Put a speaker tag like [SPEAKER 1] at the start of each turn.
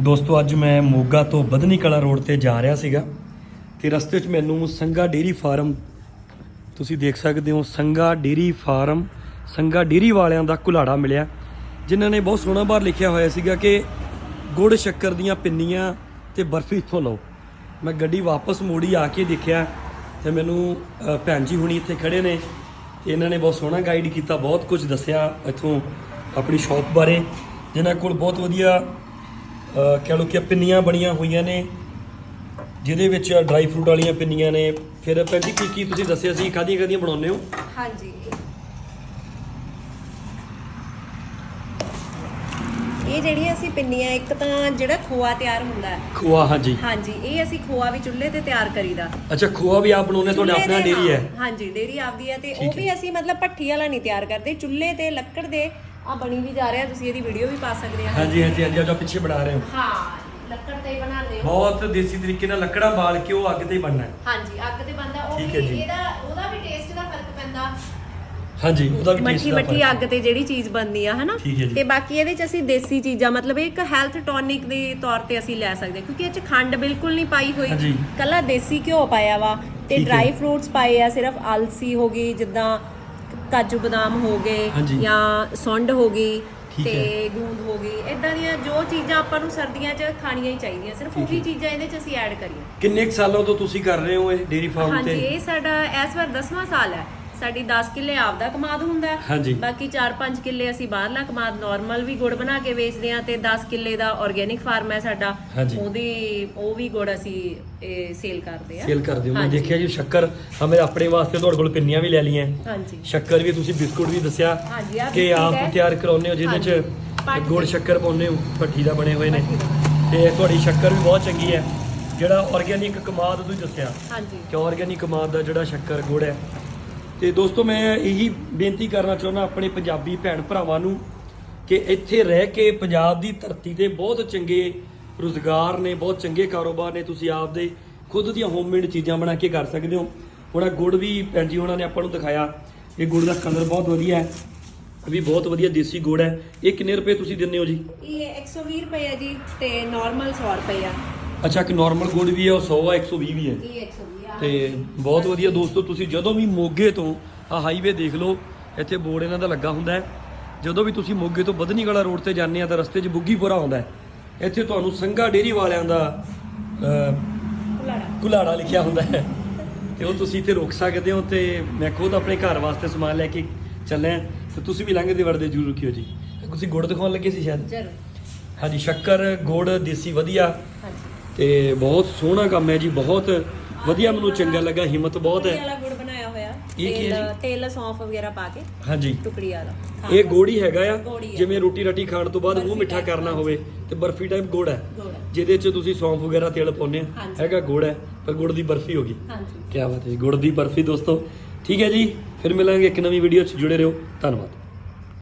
[SPEAKER 1] ਦੋਸਤੋ, ਅੱਜ ਮੈਂ ਮੋਗਾ ਤੋਂ ਬਦਨੀ ਕਲਾ ਰੋਡ ਤੇ ਜਾ ਰਿਹਾ ਸੀਗਾ ਤੇ ਰਸਤੇ 'ਚ ਮੈਨੂੰ ਸੰਗਾ ਡੇਰੀ ਫਾਰਮ, ਤੁਸੀਂ ਦੇਖ ਸਕਦੇ ਹੋ, Sanga dairy farm, Sanga dairy ਵਾਲਿਆਂ ਦਾ ਕੁਲਾੜਾ ਮਿਲਿਆ, ਜਿਨ੍ਹਾਂ ਨੇ ਬਹੁਤ ਸੋਹਣਾ ਬਾਹਰ ਲਿਖਿਆ ਹੋਇਆ ਸੀਗਾ ਕਿ ਗੁੜ ਸ਼ੱਕਰ ਦੀਆਂ ਪਿੰਨੀਆਂ ਤੇ ਬਰਫੀ ਇੱਥੋਂ ਲਓ। ਮੈਂ ਗੱਡੀ ਵਾਪਸ ਮੋੜੀ ਆ ਕੇ ਦੇਖਿਆ ਤੇ ਮੈਨੂੰ ਭੈਣ ਜੀ ਹੁਣੀ ਇੱਥੇ ਖੜੇ ਨੇ ਤੇ ਇਹਨਾਂ ਨੇ ਬਹੁਤ ਸੋਹਣਾ ਗਾਈਡ ਕੀਤਾ, ਬਹੁਤ ਕੁਝ ਦੱਸਿਆ ਇੱਥੋਂ ਆਪਣੀ ਸ਼ਾਪ ਬਾਰੇ, ਜਿਨ੍ਹਾਂ ਕੋਲ ਬਹੁਤ ਵਧੀਆ ਕਹਿ ਲਓ ਕਿ ਪਿੰਨੀਆਂ ਬਣੀਆਂ ਹੋਈਆਂ ਨੇ ਜਿਹਦੇ ਵਿੱਚ ਡਰਾਈ ਫਰੂਟ ਵਾਲੀਆਂ ਪਿੰਨੀਆਂ ਨੇ। ਫਿਰ ਭੈਣ ਜੀ ਕੀ ਕੀ ਤੁਸੀਂ ਦੱਸਿਆ ਸੀ ਕਾਦੀਆਂ ਕਾਦੀਆਂ ਬਣਾਉਂਦੇ ਹੋ?
[SPEAKER 2] ਹਾਂਜੀ। ਇਹ ਜਿਹੜੀਆਂ ਅਸੀਂ ਪਿੰਨੀਆਂ ਇੱਕ ਤਾਂ ਜਿਹੜਾ ਖੋਆ ਤਿਆਰ ਹੁੰਦਾ ਹੈ।
[SPEAKER 1] ਖੋਆ ਹਾਂਜੀ।
[SPEAKER 2] ਹਾਂਜੀ ਇਹ ਅਸੀਂ ਖੋਆ ਵੀ ਚੁੱਲ੍ਹੇ ਤੇ ਤਿਆਰ ਕਰੀਦਾ।
[SPEAKER 1] ਅੱਛਾ ਖੋਆ ਵੀ ਆਪ ਬਣਾਉਂਦੇ ਤੁਹਾਡੇ ਆਪਣਾ ਡੇਰੀ ਹੈ।
[SPEAKER 2] ਹਾਂਜੀ ਡੇਰੀ ਆਪਦੀ ਹੈ ਤੇ ਉਹ ਵੀ ਅਸੀਂ ਮਤਲਬ ਭੱਠੀ ਵਾਲਾ ਨਹੀਂ ਤਿਆਰ ਕਰਦੇ। ਚੁੱਲ੍ਹੇ ਤੇ ਲੱਕੜ ਦੇ ਆ ਬਣੀ ਵੀ ਜਾ ਰਿਹਾ ਤੁਸੀਂ ਇਹਦੀ ਵੀਡੀਓ ਵੀ ਪਾ ਸਕਦੇ ਆ
[SPEAKER 1] ਹਾਂਜੀ ਹਾਂਜੀ ਹਾਂਜੀ ਜੋ ਪਿੱਛੇ ਬਣਾ ਰਹੇ ਹੋ
[SPEAKER 2] ਹਾਂ ਲੱਕੜ ਤੇ ਹੀ ਬਣਾਉਂਦੇ ਹੋ
[SPEAKER 1] ਬਹੁਤ ਦੇਸੀ ਤਰੀਕੇ ਨਾਲ ਲੱਕੜਾਂ ਬਾਲ ਕੇ ਉਹ ਅੱਗ ਤੇ ਹੀ ਬਣਨਾ ਹੈ
[SPEAKER 2] ਹਾਂਜੀ ਅੱਗ ਤੇ ਬੰਦਾ ਉਹ
[SPEAKER 1] ਠੀਕ ਹੈ
[SPEAKER 2] ਵੀ। ਇਹਦਾ ਉਹਦਾ ਵੀ ਟੇਸਟ ਦਾ ਫ਼ਰਕ ਪੈਂਦਾ
[SPEAKER 1] ਹਾਂਜੀ ਉਹਦਾ ਵੀ
[SPEAKER 2] ਮੱਠੀ
[SPEAKER 1] taste ਦਾ
[SPEAKER 2] ਮੱਠੀ ਅੱਗ ਤੇ ਜਿਹੜੀ ਚੀਜ਼ ਬਣਦੀ ਆ ਹਨਾ
[SPEAKER 1] ਠੀਕ ਹੈ ਜੀ।
[SPEAKER 2] ਤੇ ਬਾਕੀ ਇਹਦੇ ਚ ਅਸੀਂ ਦੇਸੀ ਚੀਜ਼ਾਂ ਮਤਲਬ ਇਹ ਇੱਕ ਹੈਲਥ ਟੌਨਿਕ ਦੇ ਤੌਰ ਤੇ ਅਸੀਂ ਲੈ ਸਕਦੇ ਹਾਂ ਕਿਉਂਕਿ ਇਹ ਚ ਖੰਡ ਬਿਲਕੁਲ ਨਹੀਂ ਪਾਈ ਹੋਈ
[SPEAKER 1] ਹਾਂਜੀ।
[SPEAKER 2] ਕੱਲਾ ਦੇਸੀ ਘਿਓ ਪਾਇਆ ਵਾ ਤੇ
[SPEAKER 1] ਠੀਕ ਹੈ।
[SPEAKER 2] ਡਰਾਈ ਫਰੂਟਸ ਪਾਏ ਆ ਸਿਰਫ ਅਲਸੀ ਹੋ ਗਈ ਜਿੱਦਾਂ ਕਾਜੂ ਬਦਾਮ ਹੋ ਗਏ
[SPEAKER 1] ਹਾਂਜੀ।
[SPEAKER 2] ਜਾਂ ਸੁੰਡ ਹੋ ਗਈ
[SPEAKER 1] ਠੀਕ
[SPEAKER 2] ਤੇ। ਗੂੰਦ ਹੋ ਗਈ ਇਦਾਂ ਦੀਆਂ ਜੋ ਚੀਜ਼ਾਂ ਆਪਾਂ ਨੂੰ ਸਰਦੀਆਂ 'ਚ ਖਾਣੀਆਂ ਹੀ ਚਾਹੀਦੀਆਂ ਸਿਰਫ
[SPEAKER 1] ਠੀਕ
[SPEAKER 2] ਉਹੀ
[SPEAKER 1] ਹੈ।
[SPEAKER 2] ਚੀਜ਼ਾਂ ਇਹਦੇ 'ਚ ਅਸੀਂ ਐਡ ਕਰੀਏ
[SPEAKER 1] ਕਿੰਨੇ ਕੁ ਸਾਲਾਂ ਤੋਂ ਤੁਸੀਂ ਕਰ ਰਹੇ ਹੋ ਇਹ ਡੇਰੀ ਫਾਰਮ
[SPEAKER 2] ਹਾਂਜੀ
[SPEAKER 1] ਤੇ
[SPEAKER 2] ਇਹ ਸਾਡਾ ਇਸ ਵਾਰ 10ਵਾਂ ਸਾਲ ਹੈ ਸਾਡੀ 10 ਕਿੱਲੇ ਆਪਦਾ ਕਮਾਦ ਹੁੰਦਾ।
[SPEAKER 1] ਹਾਂਜੀ।
[SPEAKER 2] ਬਾਕੀ 4-5 ਕਿੱਲੇ ਅਸੀਂ ਬਾਹਰਲਾ ਕਮਾਦ ਨਾਰਮਲ ਵੀ ਗੁੜ ਬਣਾ ਕੇ ਵੇਚਦੇ ਆ ਤੇ 10 ਕਿੱਲੇ ਦਾ ਆਰਗੇਨਿਕ ਫਾਰਮ ਹੈ ਸਾਡਾ
[SPEAKER 1] ਹਾਂਜੀ।
[SPEAKER 2] ਉਹਦੀ ਉਹ ਵੀ ਗੁੜ ਅਸੀਂ ਸੇਲ ਕਰਦੇ ਆ
[SPEAKER 1] ਸੇਲ ਕਰਦੇ ਹੋ ਮੈਂ
[SPEAKER 2] ਹਾਂਜੀ।
[SPEAKER 1] ਦੇਖਿਆ ਜੀ ਸ਼ੱਕਰ ਹਾਂ ਮੇਰੇ ਆਪਣੇ ਵਾਸਤੇ ਤੁਹਾਡੇ ਕੋਲ ਪਿੰਨੀਆਂ ਵੀ ਲੈ ਲਈਆਂ
[SPEAKER 2] ਹਾਂਜੀ
[SPEAKER 1] ਸ਼ੱਕਰ ਵੀ ਤੁਸੀਂ ਬਿਸਕੁਟ ਵੀ ਦੱਸਿਆ
[SPEAKER 2] ਹਾਂਜੀ, ਆਹ
[SPEAKER 1] ਕਿ
[SPEAKER 2] ਬਿਸਕੁਟ
[SPEAKER 1] ਆਪ
[SPEAKER 2] ਹੈ।
[SPEAKER 1] ਤਿਆਰ ਕਰਾਉਂਦੇ ਹੋ ਜਿਹਦੇ ਚ ਗੁੜ। ਸ਼ੱਕਰ ਪਾਉਂਦੇ ਹੋ ਭੱਠੀ ਦਾ ਬਣੇ ਹੋਏ ਨੇ
[SPEAKER 2] ਭੱਠੀ ਦਾ।
[SPEAKER 1] ਤੇ ਤੁਹਾਡੀ ਸ਼ੱਕਰ ਵੀ ਬਹੁਤ ਚੰਗੀ ਹੈ ਜਿਹੜਾ ਆਰਗੇਨਿਕ ਕਮਾਦ ਤੁਸੀਂ ਦੱਸਿਆ
[SPEAKER 2] ਹਾਂਜੀ
[SPEAKER 1] ਕਿ ਆਰਗੇਨਿਕ ਕਮਾਦ ਦਾ ਜਿਹੜਾ ਸ਼ੱਕਰ ਗੁੜ ਹੈ ਤੇ ਦੋਸਤੋ, ਮੈਂ ਇਹੀ ਬੇਨਤੀ ਕਰਨਾ ਚਾਹੁੰਦਾ ਆਪਣੇ ਪੰਜਾਬੀ ਭੈਣ ਭਰਾਵਾਂ ਨੂੰ ਕਿ ਇੱਥੇ ਰਹਿ ਕੇ ਪੰਜਾਬ ਦੀ ਧਰਤੀ ਤੇ ਬਹੁਤ ਚੰਗੇ ਰੁਜ਼ਗਾਰ ਨੇ, ਬਹੁਤ ਚੰਗੇ ਕਾਰੋਬਾਰ ਨੇ। ਤੁਸੀਂ ਆਪਦੇ ਖੁਦ ਦੀਆਂ ਹੋਮਮੇਡ ਚੀਜ਼ਾਂ ਬਣਾ ਕੇ ਕਰ ਸਕਦੇ ਹੋ। ਹੁਣ ਗੁੜ ਵੀ ਭੈਣ ਜੀ ਉਹਨਾਂ ਨੇ ਆਪਾਂ ਨੂੰ ਦਿਖਾਇਆ। ਇਹ ਗੁੜ ਦਾ ਕਲਰ ਬਹੁਤ ਵਧੀਆ ਹੈ। ਵੀ ਬਹੁਤ ਵਧੀਆ ਦੇਸੀ ਗੁੜ ਹੈ। ਇਹ ਕਿੰਨੇ ਰੁਪਏ ਤੁਸੀਂ ਦਿੰਦੇ ਹੋ ਜੀ?
[SPEAKER 2] ਇਹ 120 ਰੁਪਏ ਆ ਜੀ ਤੇ ਨਾਰਮਲ 100 ਰੁਪਏ ਆ।
[SPEAKER 1] ਅੱਛਾ ਕਿ ਨਾਰਮਲ ਗੁੜ ਵੀ ਹੈ ਉਹ 100 ਆ 120 ਵੀ ਹੈ
[SPEAKER 2] ਇਹ 120 ਆ।
[SPEAKER 1] ਤੇ ਬਹੁਤ ਵਧੀਆ ਦੋਸਤੋ ਤੁਸੀਂ ਜਦੋਂ ਵੀ ਮੋਗੇ ਤੋਂ ਆ ਹਾਈਵੇ ਦੇਖ ਲਓ ਇੱਥੇ ਬੋਰਡ ਇਹਨਾਂ ਦਾ ਲੱਗਾ ਹੁੰਦਾ ਹੈ। ਜਦੋਂ ਵੀ ਤੁਸੀਂ ਮੋਗੇ ਤੋਂ ਬਦਨੀ ਵਾਲਾ ਰੋਡ ਤੇ ਜਾਂਦੇ ਆ ਤਾਂ ਰਸਤੇ 'ਚ ਬੁੱਗੀਪੁਰਾ ਆਉਂਦਾ ਹੈ। ਇੱਥੇ ਤੁਹਾਨੂੰ ਸੰਘਾ ਡੇਰੀ ਵਾਲਿਆਂ ਦਾ
[SPEAKER 2] ਕੁਲਾੜਾ
[SPEAKER 1] ਕੁਲਾੜਾ ਲਿਖਿਆ ਹੁੰਦਾ ਹੈ। ਤੇ ਉਹ ਤੁਸੀਂ ਇੱਥੇ ਰੁਕ ਸਕਦੇ ਹੋ ਤੇ ਮੈਂ ਖੁਦ ਆਪਣੇ ਘਰ ਵਾਸਤੇ ਸਮਾਨ ਲੈ ਕੇ ਚੱਲਿਆ ਤੇ ਤੁਸੀਂ ਵੀ ਲੰਘਦੇ ਵੜਦੇ ਜ਼ਰੂਰ ਰੁਕਿਓ ਜੀ। ਤੁਸੀਂ ਗੁੜ ਦਿਖਾਉਣ ਲੱਗੇ ਸੀ ਸ਼ਾਇਦ? ਹਾਂਜੀ ਸ਼ੱਕਰ ਗੁੜ ਦੇਸੀ ਵਧੀਆ। ਤੇ ਬਹੁਤ ਸੋਹਣਾ ਕੰਮ ਹੈ ਜੀ ਬਹੁਤ ਵਧੀਆ ਮੈਨੂੰ ਚੰਗਾ ਲੱਗਾ ਹਿੰਮਤ ਬਹੁਤ ਹੈ।
[SPEAKER 2] ਵਾਲਾ ਗੁੜ ਬਣਾਇਆ ਹੋਇਆ।
[SPEAKER 1] ਇਹ ਕੀ ਹੈ
[SPEAKER 2] ਤੇਲ ਤੇਲ ਸੌਂਫ ਵਗੈਰਾ ਪਾ ਕੇ
[SPEAKER 1] ਹਾਂਜੀ।
[SPEAKER 2] ਟੁਕੜੀ ਵਾਲਾ।
[SPEAKER 1] ਇਹ ਗੋੜੀ ਹੈਗਾ ਆ
[SPEAKER 2] ਗੋੜੀ ਹੈ।
[SPEAKER 1] ਜਿਵੇਂ ਰੋਟੀ ਰਾਟੀ ਖਾਣ ਤੋਂ ਬਾਅਦ ਮੂੰਹ ਮਿੱਠਾ ਕਰਨਾ। ਹੋਵੇ ਤੇ ਬਰਫੀ ਟਾਈਪ ਗੁੜ ਹੈ।
[SPEAKER 2] ਗੁੜ
[SPEAKER 1] ਜਿਹਦੇ 'ਚ ਤੁਸੀਂ ਸੌਂਫ ਵਗੈਰਾ ਤੇਲ ਪਾਉਂਦੇ ਆ
[SPEAKER 2] ਹਾਂਜੀ।
[SPEAKER 1] ਹੈਗਾ ਗੁੜ ਹੈ ਪਰ ਗੁੜ ਦੀ ਬਰਫੀ ਹੋ ਗਈ।
[SPEAKER 2] ਹਾਂਜੀ।
[SPEAKER 1] ਕੀ ਬਾਤ ਹੈ ਗੁੜ ਦੀ ਬਰਫੀ ਦੋਸਤੋ। ਠੀਕ ਹੈ ਜੀ ਫਿਰ ਮਿਲਾਂਗੇ ਇੱਕ ਨਵੀਂ ਵੀਡੀਓ 'ਚ ਜੁੜੇ ਰਹੋ। ਧੰਨਵਾਦ।